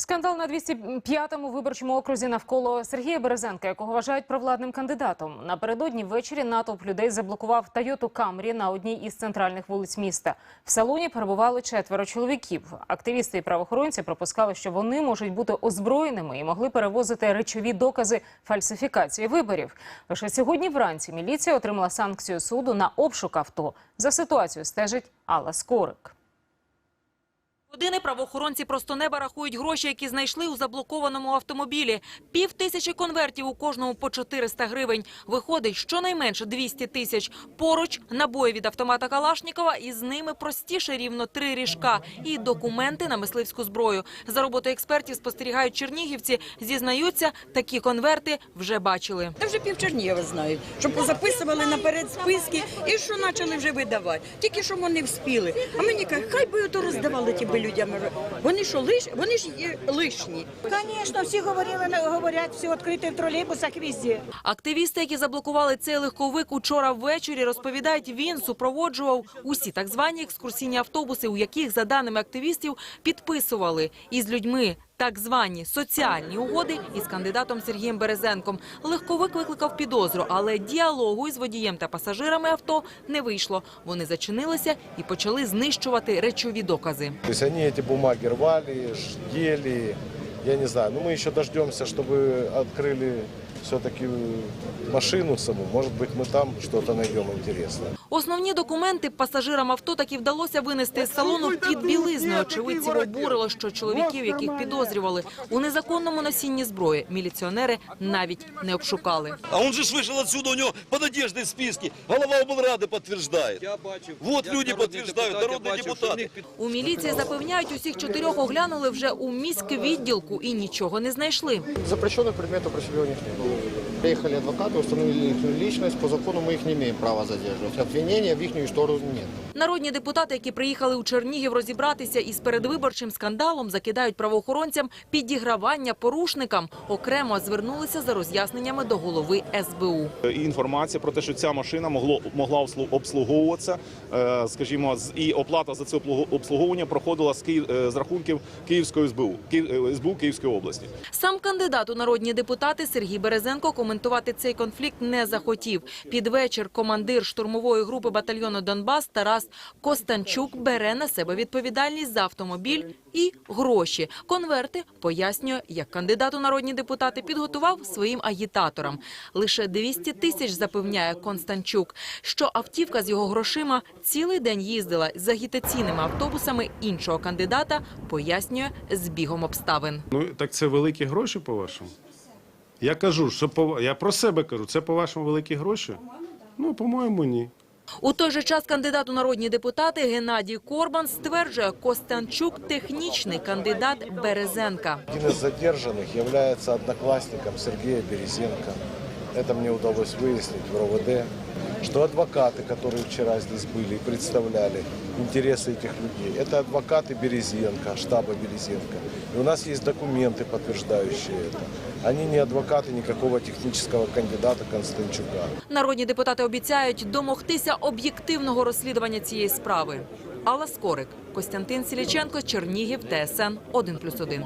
Скандал на 205-му виборчому окрузі навколо Сергія Березенка, якого вважають провладним кандидатом. Напередодні ввечері натовп людей заблокував Тойоту Камрі на одній із центральних вулиць міста. В салоні перебували четверо чоловіків. Активісти і правоохоронці пропускали, що вони можуть бути озброєними і могли перевозити речові докази фальсифікації виборів. Лише сьогодні вранці міліція отримала санкцію суду на обшук авто. За ситуацією стежить Алла Скорик. Години правоохоронці просто неба рахують гроші, які знайшли у заблокованому автомобілі. Пів тисячі конвертів у кожному по 400 гривень. Виходить щонайменше 200 тисяч. Поруч набої від автомата Калашнікова і з ними простіше рівно три ріжка і документи на мисливську зброю. За роботою експертів спостерігають чернігівці. Зізнаються, такі конверти вже бачили. Та вже пів Чернігова знають, що позаписували наперед списки і що почали вже видавати. Тільки що вони вспіли. А мені кажуть, хай би ото роздавали ті людям. Вони що, лиш? Вони ж є лишні. Звісно, всі говорили, говорять, все відкрите в тролейбусах везде. Активісти, які заблокували цей легковик учора ввечері, розповідають, він супроводжував усі так звані екскурсійні автобуси, у яких, за даними активістів, підписували із людьми так звані соціальні угоди із кандидатом Сергієм Березенком. Легковик викликав підозру, але діалогу із водієм та пасажирами авто не вийшло. Вони зачинилися і почали знищувати речові докази. То есть они эти бумаги рвали, ждели, я не знаю. Но мы еще дождемся, чтобы открыли все-таки машину саму. Может быть, мы там что-то найдем интересное. Основні документи пасажирам авто таки вдалося винести з салону під білизною. Очевидців обурило, що чоловіків, яких підозрювали у незаконному носінні зброї, міліціонери навіть не обшукали. А он же ж вышел отсюда, у него по надежде списки. Голова облрады подтверждает. Я бачив. Вот як люди народний подтверждають, депутат, народні я бачив, депутати. що в них під- У міліції запевняють, усіх чотирьох оглянули вже у міськвідділку і нічого не знайшли. Запрещенных предметов при себе у них не было. Thank you. Приехали адвокаты, установили их личность. По закону мы их не имеем права задерживать. Обвинения в их сторону нет. Народні депутати, які приїхали у Чернігів розібратися із передвиборчим скандалом, закидають правоохоронцям підігравання порушникам. Окремо звернулися за роз'ясненнями до голови СБУ. І інформація про те, що ця машина могло могла обслу- обслуговуватися, е, скажімо, з- і оплата за це обслуговування проходила з Київ е, з рахунків Київської СБУ, е, СБУ Київської області. Сам кандидат у народні депутати Сергій Березенко коментувати цей конфлікт не захотів. Під вечір командир штурмової групи батальйону Донбас Тарас Костанчук бере на себе відповідальність за автомобіль і гроші. Конверти пояснює, як кандидат у народні депутати підготував своїм агітаторам. Лише 200 тисяч запевняє Констанчук, що автівка з його грошима цілий день їздила з агітаційними автобусами іншого кандидата. Пояснює збігом обставин. Ну так це великі гроші, по-вашому? Я кажу, що по я про себе кажу, це по-вашому великі гроші? Ну, по-моєму, ні. У той же час кандидат у народні депутати Геннадій Корбан стверджує, Костянчук технічний кандидат Березенка. Один із задержаних є однокласником Сергія Березенко. Это мне удалось выяснить в РОВД, что адвокаты, которые вчера здесь были и представляли интересы этих людей, это адвокаты Березенко, штаба Березенко. И у нас есть документы, подтверждающие это. Они не адвокаты никакого технического кандидата Константчука. Народні депутати обіцяють домогтися об'єктивного розслідування цієї справи. Алла Скорик, Костянтин Сіліченко, Чернігів, ТСН 1+,1.